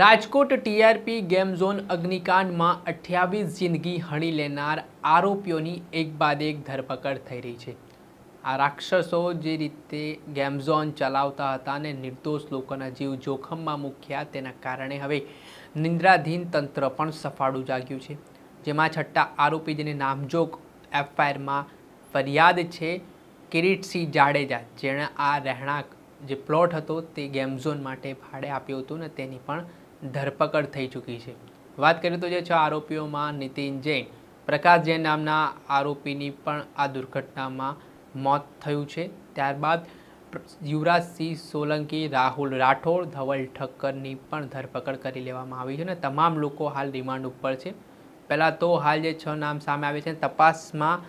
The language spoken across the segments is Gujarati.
રાજકોટ ટીઆરપી ગેમ ઝોન અગ્નિકાંડમાં અઠ્યાવીસ જિંદગી હણી લેનાર આરોપીઓની એક બાદ એક ધરપકડ થઈ રહી છે. આ રાક્ષસો જે રીતે ગેમ ઝોન ચલાવતા હતા અને નિર્દોષ લોકોના જીવ જોખમમાં મૂક્યા તેના કારણે હવે નિંદ્રાધીન તંત્ર પણ સફાળું જાગ્યું છે. જેમાં છઠ્ઠા આરોપી જેને નામજોગ એફઆઈઆરમાં ફરિયાદ છે કિરીટસિંહ જાડેજા. જેણે આ રહેણાંક, જે પ્લોટ હતો તે ગેમ ઝોન માટે ભાડે આપ્યું હતું ને તેની પણ ધરપકડ થઈ ચૂકી છે. વાત કરીએ તો જે છ આરોપીઓમાં નીતિન જૈન, પ્રકાશ જૈન નામના આરોપીની પણ આ દુર્ઘટનામાં મોત થયું છે. ત્યારબાદ યુવરાજસિંહ સોલંકી, રાહુલ રાઠોડ, ધવલ ઠક્કરની પણ ધરપકડ કરી લેવામાં આવી છે અને તમામ લોકો હાલ રિમાન્ડ ઉપર છે. પહેલાં તો હાલ જે છ નામ સામે આવે છે તપાસમાં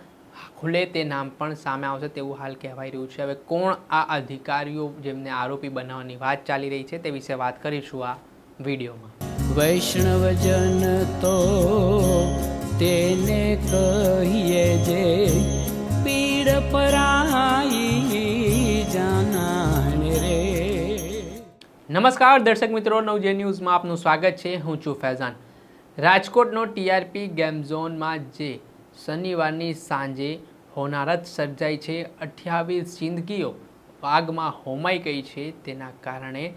ખુલે તે નામ પણ સામે આવશે તેવું હાલ કહેવાઈ રહ્યું છે. હવે કોણ આ અધિકારીઓ જેમને આરોપી બનાવવાની વાત ચાલી રહી છે તે વિશે વાત કરીશું આ વિડીયોમાં. વૈષ્ણવજન તો તેને કહીએ જે પીડ પરાઈ જાનાને રે. નમસ્કાર દર્શક મિત્રો. નવજે ન્યૂઝમાં આપનું સ્વાગત છે. હું છું ફૈઝાન. રાજકોટનો ટીઆરપી ગેમ ઝોનમાં જે શનિવારની સાંજે હોનારત સર્જાઈ છે અઠ્યાવીસ જિંદગીઓ આગમાં હોમાઈ ગઈ છે. તેના કારણે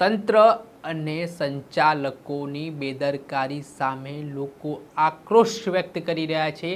તંત્ર અને સંચાલકોની બેદરકારી સામે લોકો આક્રોશ વ્યક્ત કરી રહ્યા છે,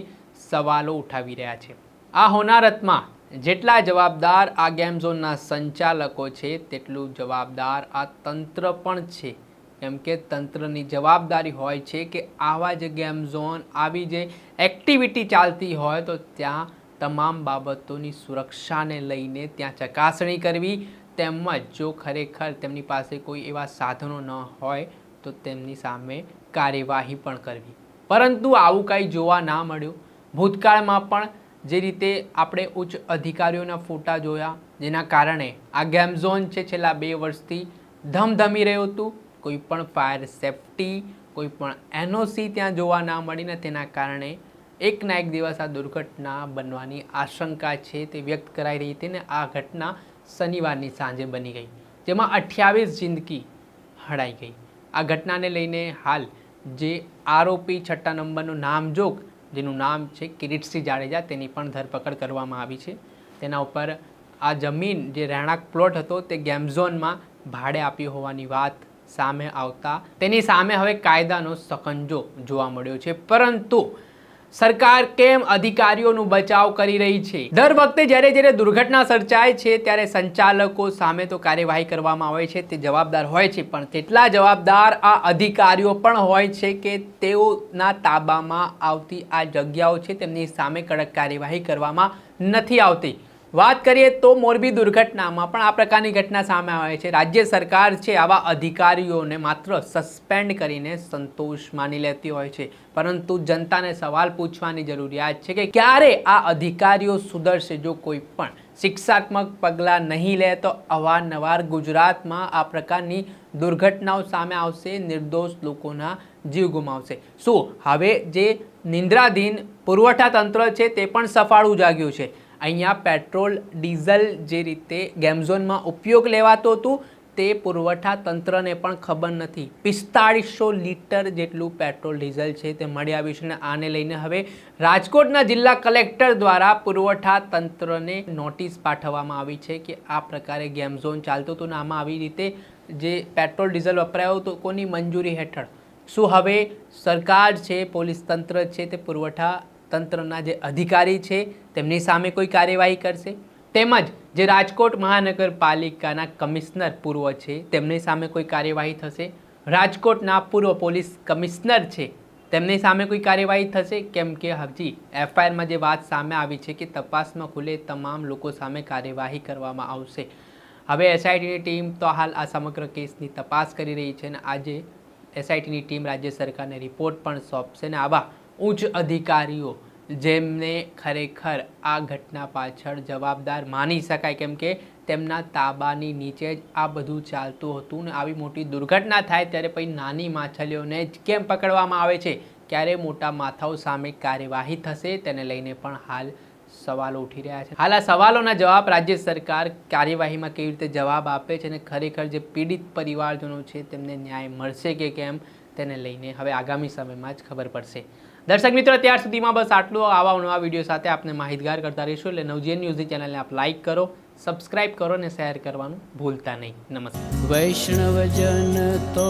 સવાલો ઉઠાવી રહ્યા છે. આ હોનારતમાં જેટલા જવાબદાર આ ગેમ ઝોનના સંચાલકો છે, તેટલું જવાબદાર આ તંત્ર પણ છે. કેમ કે તંત્રની જવાબદારી હોય છે કે આવા જે ગેમ ઝોન આવી જે એક્ટિવિટી ચાલતી હોય તો ત્યાં તમામ બાબતોની સુરક્ષાને લઈને ત્યાં ચકાસણી કરવી તેમજ જો ખરેખર તેમની પાસે કોઈ એવા સાધનો ન હોય, તો તેમની સામે કાર્યવાહી પણ કરવી. પરંતુ આવું કાંઈ જોવા ના મળ્યું. ભૂતકાળમાં પણ જે રીતે આપણે ઉચ્ચ અધિકારીઓના ફોટા જોયા, જેના કારણે આ ગેમ ઝોન છે છેલ્લા બે વર્ષથી ધમધમી રહ્યું હતું. કોઈ પણ ફાયર સેફટી, કોઈ પણ એનઓસી ત્યાં જોવા ના મળીને તેના કારણે એક ના એક દિવસ આ દુર્ઘટના બનવાની આશંકા છે તે વ્યક્ત કરાઈ રહી હતી ને આ ઘટના શનિવારની સાંજે બની ગઈ, જેમાં અઠ્યાવીસ જિંદગી હડાઈ ગઈ. આ ઘટનાને લઈને હાલ જે આરોપી છઠ્ઠા નંબરનું નામજોગ, જેનું નામ છે કિરીટસિંહ જાડેજા, તેની પણ ધરપકડ કરવામાં આવી છે. તેના ઉપર આ જમીન જે રહેણાંક પ્લોટ હતો તે ગેમ ઝોનમાં ભાડે આપ્યો હોવાની વાત સામે આવતા તેની સામે હવે કાયદાનો સકંજો જોવા મળ્યો છે. પરંતુ સરકાર કેમ અધિકારીઓનું બચાવ કરી રહી છે? દર વખતે જ્યારે જ્યારે દુર્ઘટના સર્જાય છે, ત્યારે સંચાલકો સામે તો કાર્યવાહી કરવામાં આવે છે, તે જવાબદાર હોય છે. પણ તેટલા જવાબદાર આ અધિકારીઓ પણ હોય છે કે તેઓના તાબામાં આવતી આ જગ્યાઓ છે, તેમની સામે કડક કાર્યવાહી કરવામાં નથી આવતી. વાત કરીએ તો મોરબી દુર્ઘટનામાં પણ આ પ્રકારની ઘટના સામે આવે છે. રાજ્ય સરકાર છે આવા અધિકારીઓને માત્ર સસ્પેન્ડ કરીને સંતોષ માની લેતી હોય છે. પરંતુ જનતાને સવાલ પૂછવાની જરૂરિયાત છે કે ક્યારે આ અધિકારીઓ સુધરશે? જો કોઈ પણ શિક્ષાત્મક પગલાં નહીં લે તો અવારનવાર ગુજરાતમાં આ પ્રકારની દુર્ઘટનાઓ સામે આવશે. નિર્દોષ લોકોના જીવ ગુમાવશે. શું હવે જે નિંદ્રાધીન પુરવઠા તંત્ર છે તે પણ સફાળું જાગ્યું છે? અહીંયા પેટ્રોલ, ડીઝલ જે રીતે ગેમઝોનમાં ઉપયોગ લેવાતું હતું, તે પુરવઠા તંત્રને પણ ખબર નથી. પિસ્તાળીસો લીટર જેટલું પેટ્રોલ, ડીઝલ છે તે મળી આવ્યું છે અને આને લઈને હવે રાજકોટના જિલ્લા કલેક્ટર દ્વારા પુરવઠા તંત્રને નોટિસ પાઠવવામાં આવી છે કે આ પ્રકારે ગેમ ઝોન ચાલતું હતું ને આમાં આવી રીતે જે પેટ્રોલ, ડીઝલ વપરાયું હતું કોની મંજૂરી હેઠળ. શું હવે સરકાર છે, પોલીસ તંત્ર છે તે પુરવઠા તંત્રના જે અધિકારી છે, તેમની સામે કોઈ કાર્યવાહી કરશે? તેમજ જે રાજકોટ મહાનગરપાલિકાના કમિશનર પૂર્વ છે, તેમની સામે કોઈ કાર્યવાહી થશે? રાજકોટના પૂર્વ પોલીસ કમિશનર છે, તેમની સામે કોઈ કાર્યવાહી થશે? કેમ કે હજી એફઆઈઆરમાં જે વાત સામે આવી છે કે તપાસમાં ખુલે તમામ લોકો સામે કાર્યવાહી કરવામાં આવશે. હવે એસઆઈટીની ટીમ તો હાલ આ સમગ્ર કેસની તપાસ કરી રહી છે અને આજે એસઆઈટીની ટીમ રાજ્ય સરકારને રિપોર્ટ પણ સોંપશે ને આવા ઉચ્ચ અધિકારીઓ જેમને ખરેખર આ ઘટના પાછળ જવાબદાર માની શકાય, કેમ કે તેમના તાબાની નીચે જ આ બધું ચાલતું હતું ને આવી મોટી દુર્ઘટના થાય ત્યારે પછી નાની માછલીઓને જ કેમ પકડવામાં આવે છે? ક્યારે મોટા માથાઓ સામે કાર્યવાહી થશે તેને લઈને પણ હાલ સવાલો ઉઠી રહ્યા છે. હાલ આ સવાલોના જવાબ રાજ્ય સરકાર કાર્યવાહીમાં કેવી રીતે જવાબ આપે છે અને ખરેખર જે પીડિત પરિવારજનો છે તેમને ન્યાય મળશે કે કેમ, તેને લઈને હવે આગામી સમયમાં જ ખબર પડશે. દર્શક મિત્રો, ત્યાર સુધીમાં બસ આટલું. આવા નવા વીડિયો સાથે આપને માહિતગાર કરતા રહીશું. એટલે નવજીએન ન્યૂઝની ચેનલને આપ લાઈક કરો, સબસ્ક્રાઇબ કરો અને શેર કરવાનું ભૂલતા નહીં. નમસ્કાર. વૈષ્ણવજન તો